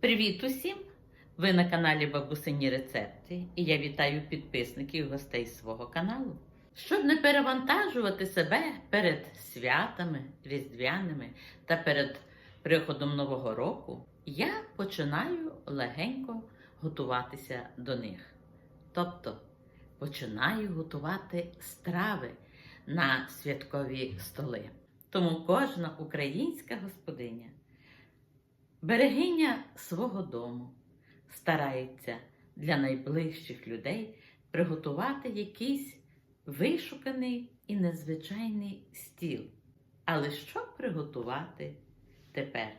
Привіт усім! Ви на каналі Бабусині Рецепти і я вітаю підписників і гостей свого каналу. Щоб не перевантажувати себе перед святами різдвяними та перед приходом Нового року, я починаю легенько готуватися до них. Тобто починаю готувати страви на святкові столи. Тому кожна українська господиня Берегиня свого дому старається для найближчих людей приготувати якийсь вишуканий і незвичайний стіл. Але що приготувати тепер?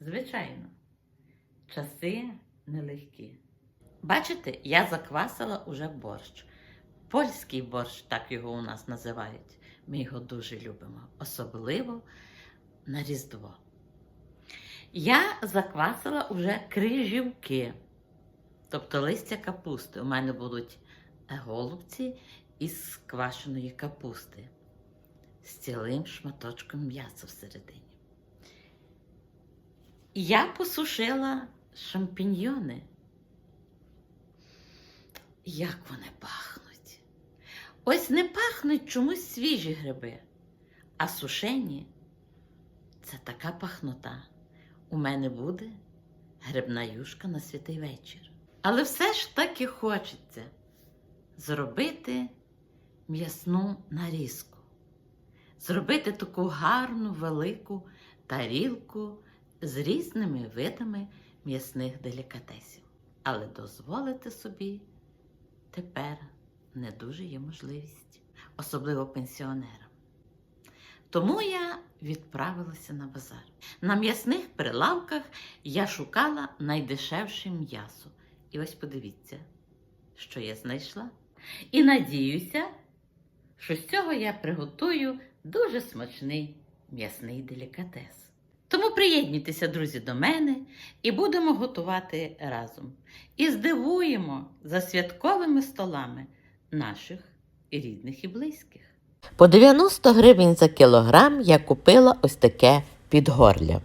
Звичайно, часи нелегкі. Бачите, я заквасила уже борщ. Польський борщ, так його у нас називають. Ми його дуже любимо, особливо на Різдво. Я заквасила уже крижівки, тобто листя капусти. У мене будуть голубці із квашеної капусти з цілим шматочком м'яса всередині. Я посушила шампіньйони. Як вони пахнуть? Ось не пахнуть чомусь свіжі гриби, а сушені це така пахнота у мене буде грибна юшка на святий вечір. Але все ж таки хочеться зробити м'ясну нарізку, зробити таку гарну велику тарілку з різними видами м'ясних делікатесів. Але дозволити собі тепер не дуже є можливість, особливо пенсіонерам. Тому я відправилася на базар. На м'ясних прилавках я шукала найдешевше м'ясо. І ось подивіться, що я знайшла. І надіюся, що з цього я приготую дуже смачний м'ясний делікатес. Тому приєднуйтеся, друзі, до мене і будемо готувати разом. І здивуємо за святковими столами наших рідних і близьких. По 90 гривень за кілограм я купила ось таке підгорля.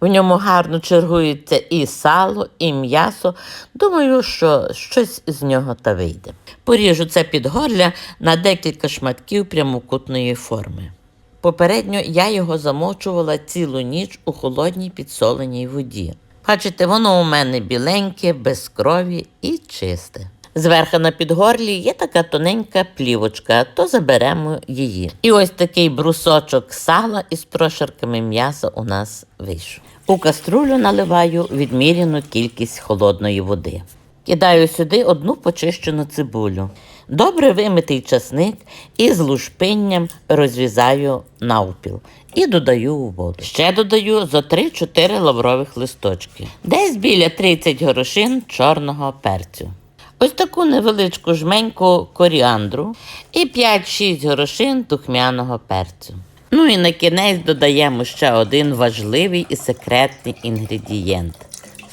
В ньому гарно чергується і сало, і м'ясо. Думаю, що щось з нього та вийде. Поріжу це підгорля на декілька шматків прямокутної форми. Попередньо я його замочувала цілу ніч у холодній підсоленій воді. Бачите, воно у мене біленьке, без крові і чисте. Зверху на підгорлі є така тоненька плівочка, то заберемо її. І ось такий брусочок сала із прошарками м'яса у нас вийшов. У каструлю наливаю відміряну кількість холодної води. Кидаю сюди одну почищену цибулю. Добре вимитий часник і з лушпинням розрізаю навпіл і додаю у воду. Ще додаю зо 3-4 лаврових листочки, десь біля 30 горошин чорного перцю. Ось таку невеличку жменьку коріандру і 5-6 горошин духмяного перцю. Ну і на кінець додаємо ще один важливий і секретний інгредієнт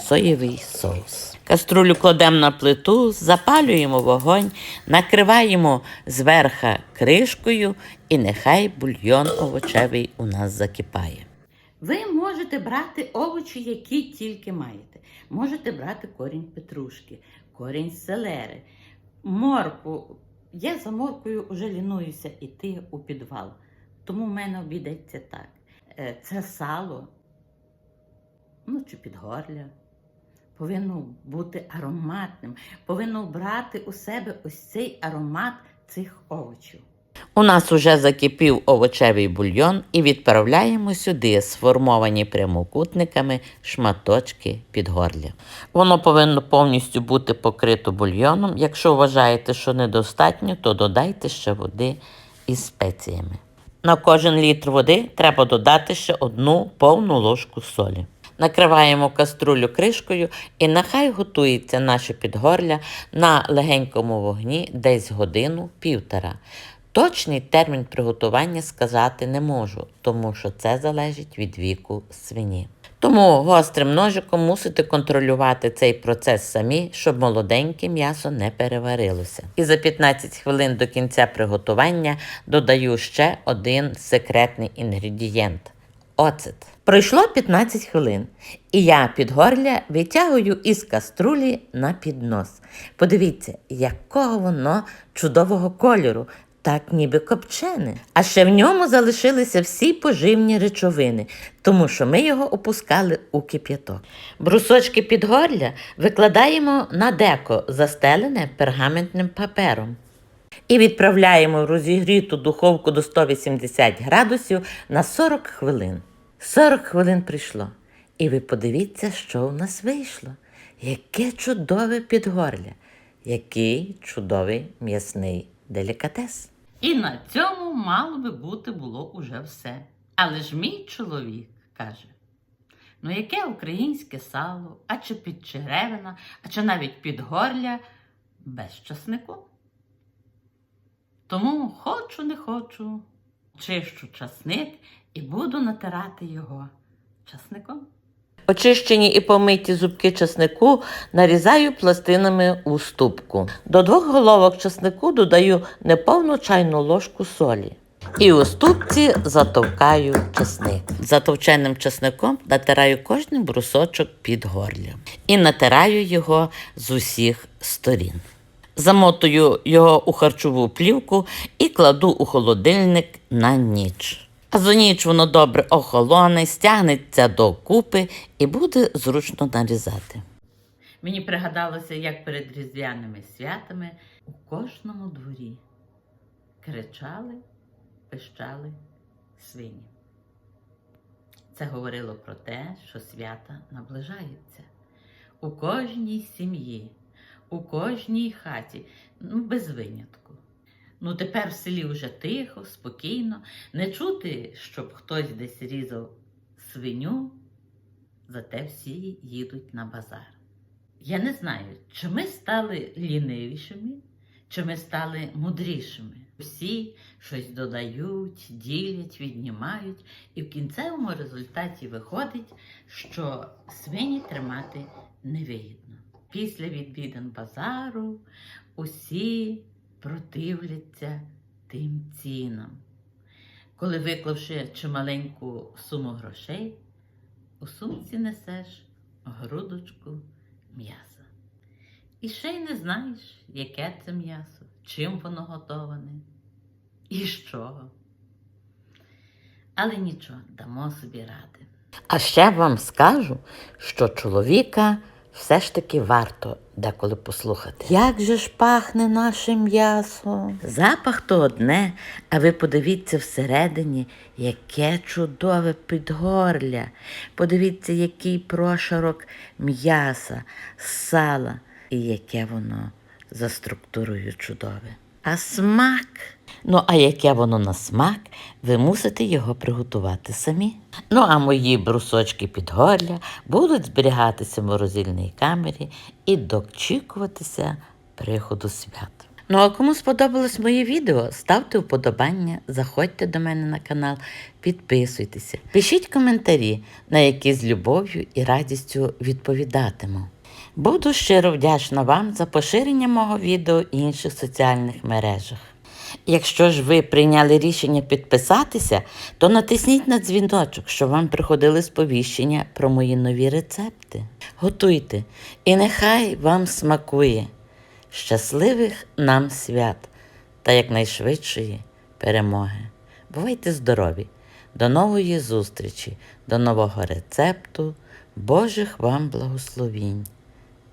соєвий соус. Каструлю кладемо на плиту, запалюємо вогонь, накриваємо зверха кришкою і нехай бульйон овочевий у нас закипає. Ви можете брати овочі, які тільки маєте. Можете брати корінь петрушки, корінь селери, морку. Я за моркою вже лінуюся йти у підвал. Тому в мене обійдеться так. Е, Це сало, ну чи підгорля. Повинно бути ароматним, повинно брати у себе ось цей аромат цих овочів. У нас уже закипів овочевий бульйон і відправляємо сюди сформовані прямокутниками шматочки підгорля. Воно повинно повністю бути покрито бульйоном. Якщо вважаєте, що недостатньо, то додайте ще води із спеціями. На кожен літр води треба додати ще одну повну ложку солі. Накриваємо каструлю кришкою і нехай готується наше підгорля на легенькому вогні десь годину-півтора. Точний термін приготування сказати не можу, тому що це залежить від віку свині. Тому гострим ножиком мусите контролювати цей процес самі, щоб молоденьке м'ясо не переварилося. І за 15 хвилин до кінця приготування додаю ще один секретний інгредієнт оцет. Пройшло 15 хвилин, і я підгорля витягую із каструлі на піднос. Подивіться, якого воно чудового кольору, так ніби копчене. А ще в ньому залишилися всі поживні речовини, тому що ми його опускали у кип'яток. Брусочки підгорля викладаємо на деко, застелене пергаментним папером. І відправляємо в розігріту духовку до 180 градусів на 40 хвилин. 40 хвилин прийшло. І ви подивіться, що у нас вийшло. Яке чудове підгорля, який чудовий м'ясний делікатес. І на цьому мало би бути було уже все. Але ж мій чоловік каже: ну яке українське сало, а чи підчеревина, а чи навіть підгорля без часнику? Тому хочу, не хочу, чищу часник і буду натирати його часником. Очищені і помиті зубки часнику нарізаю пластинами у ступку. До двох головок часнику додаю неповну чайну ложку солі. І у ступці затовкаю часник. Затовченим часником натираю кожний брусочок під горлям і натираю його з усіх сторін. Замотую його у харчову плівку і кладу у холодильник на ніч. За ніч воно добре охолоне, стягнеться докупи і буде зручно нарізати. Мені пригадалося, як перед різдвяними святами у кожному дворі кричали, пищали свині. Це говорило про те, що свята наближаються. У кожній сім'ї, у кожній хаті, ну без винятку. Ну тепер в селі вже тихо, спокійно, не чути, щоб хтось десь різав свиню, зате всі їдуть на базар. Я не знаю, чи ми стали лінивішими, чи ми стали мудрішими. Всі щось додають, ділять, віднімають, і в кінцевому результаті виходить, що свині тримати невигідно. Після відвідин базару усі противляться тим цінам. Коли виклавши чималеньку суму грошей, у сумці несеш грудочку м'яса. І ще й не знаєш, яке це м'ясо, чим воно готоване і з чого. Але нічого, дамо собі ради. А ще вам скажу, що чоловіка все ж таки варто деколи послухати. Як же ж пахне наше м'ясо? Запах то одне, а ви подивіться всередині, яке чудове підгорля. Подивіться, який прошарок м'яса, сала, і яке воно за структурою чудове. А смак. Ну, а яке воно на смак, ви мусите його приготувати самі. Ну, а мої брусочки підгорля будуть зберігатися в морозильній камері і дочікуватися приходу свят. Ну, а кому сподобалось моє відео, ставте вподобання, заходьте до мене на канал, підписуйтеся, пишіть коментарі, на які з любов'ю і радістю відповідатиму. Буду щиро вдячна вам за поширення мого відео в інших соціальних мережах. Якщо ж ви прийняли рішення підписатися, то натисніть на дзвіночок, щоб вам приходили сповіщення про мої нові рецепти. Готуйте, і нехай вам смакує. Щасливих нам свят та якнайшвидшої перемоги. Бувайте здорові! До нової зустрічі, до нового рецепту, Божих вам благословінь